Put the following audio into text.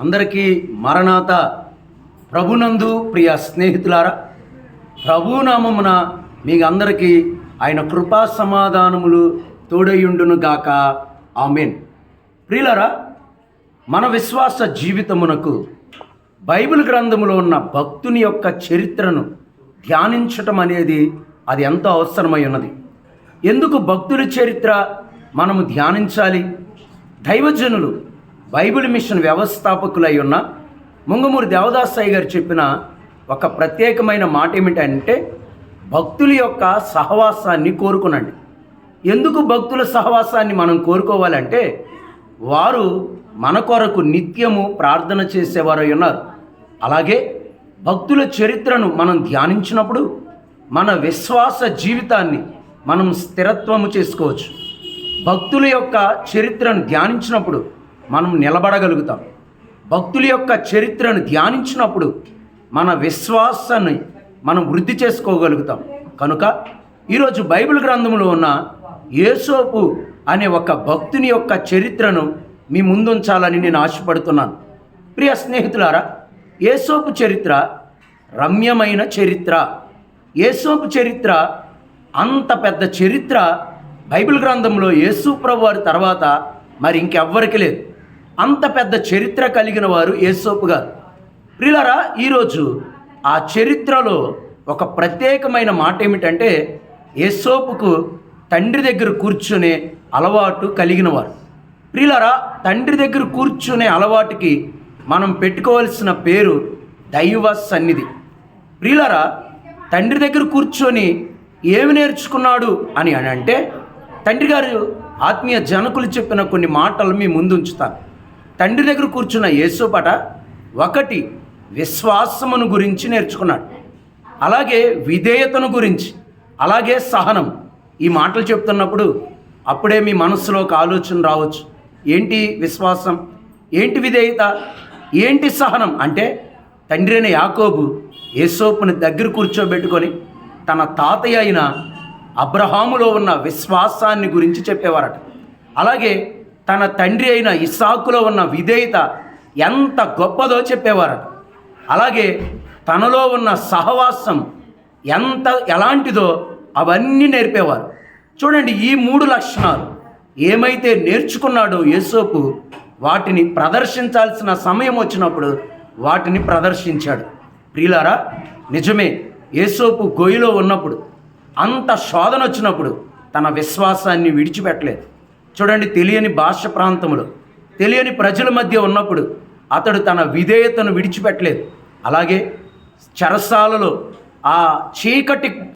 అందరికీ మరణాత ప్రభునందు ప్రియ స్నేహితులారా ప్రభునామమున మీ అందరికీ ఆయన కృపా సమాధానములు తోడయుండును గాక. ఆమెన్. ప్రియులరా మన విశ్వాస జీవితమునకు బైబిల్ గ్రంథములో ఉన్న భక్తుని యొక్క చరిత్రను ధ్యానించటం అనేది అది ఎంతో అవసరమై ఉన్నది ఎందుకు భక్తుల చరిత్ర మనము ధ్యానించాలి? దైవజనులు బైబిల్ మిషన్ వ్యవస్థాపకులై ఉన్న ముంగమూరి దేవదాసాయి గారు చెప్పిన ఒక ప్రత్యేకమైన మాట ఏమిటంటే భక్తుల యొక్క సహవాసాన్ని కోరుకునండి. ఎందుకు భక్తుల సహవాసాన్ని మనం కోరుకోవాలంటే వారు మన కొరకు నిత్యము ప్రార్థన చేసేవారై ఉన్నారు. అలాగే భక్తుల చరిత్రను మనం ధ్యానించినప్పుడు మన విశ్వాస జీవితాన్ని మనం స్థిరత్వము చేసుకోవచ్చు. భక్తుల యొక్క చరిత్రను ధ్యానించినప్పుడు మనం నిలబడగలుగుతాం. భక్తుల యొక్క చరిత్రను ధ్యానించినప్పుడు మన విశ్వాసాన్ని మనం వృద్ధి చేసుకోగలుగుతాం. కనుక ఈరోజు బైబిల్ గ్రంథంలో ఉన్న యేసోపు అనే ఒక భక్తుని యొక్క చరిత్రను మీ ముందుంచాలని నేను ఆశపడుతున్నాను. ప్రియ స్నేహితులారా యేసోపు చరిత్ర రమ్యమైన చరిత్ర. యేసోపు చరిత్ర అంత పెద్ద చరిత్ర బైబిల్ గ్రంథంలో యేసు ప్రభు వారి తర్వాత మరి ఇంకెవ్వరికి లేదు. అంత పెద్ద చరిత్ర కలిగిన వారు యేసోపు గారు. ప్రిలరా ఈరోజు ఆ చరిత్రలో ఒక ప్రత్యేకమైన మాట ఏమిటంటే యేసోపుకు తండ్రి దగ్గర కూర్చునే అలవాటు కలిగిన వారు. తండ్రి దగ్గర కూర్చునే అలవాటుకి మనం పెట్టుకోవాల్సిన పేరు దైవ సన్నిధి. ప్రిలరా తండ్రి దగ్గర కూర్చొని ఏమి నేర్చుకున్నాడు అని అని అంటే తండ్రి గారు ఆత్మీయ జనకులు చెప్పిన కొన్ని మాటలు మీ ముందు ఉంచుతాను. తండ్రి దగ్గర కూర్చున్న యేసుపట ఒకటి విశ్వాసమును గురించి నేర్చుకున్నాడు. అలాగే విధేయతను గురించి అలాగే సహనం. ఈ మాటలు చెప్తున్నప్పుడు అప్పుడే మీ మనసులో ఒక ఆలోచన రావచ్చు. ఏంటి విశ్వాసం? ఏంటి విధేయత? ఏంటి సహనం? అంటే తండ్రి అయిన యాకోబు యేసోపుని దగ్గర కూర్చోబెట్టుకొని తన తాతయ్య అయిన అబ్రహాములో ఉన్న విశ్వాసాన్ని గురించి చెప్పేవారట. అలాగే తన తండ్రి అయిన ఇస్సాకులో ఉన్న విధేయత ఎంత గొప్పదో చెప్పేవారట. అలాగే తనలో ఉన్న సహవాసం ఎంత ఎలాంటిదో అవన్నీ నేర్పేవారు. చూడండి ఈ మూడు లక్షణాలు. ఏమైతే నేర్చుకున్నాడో యేసోపు వాటిని ప్రదర్శించాల్సిన సమయం వచ్చినప్పుడు వాటిని ప్రదర్శించాడు. ప్రియులారా నిజమే యేసోపు గొయ్యిలో ఉన్నప్పుడు అంత శోధన వచ్చినప్పుడు తన విశ్వాసాన్ని విడిచిపెట్టలేదు. చూడండి తెలియని భాష ప్రాంతంలో తెలియని ప్రజల మధ్య ఉన్నప్పుడు అతడు తన విధేయతను విడిచిపెట్టలేదు. అలాగే చెరసాలలో ఆ చీకటి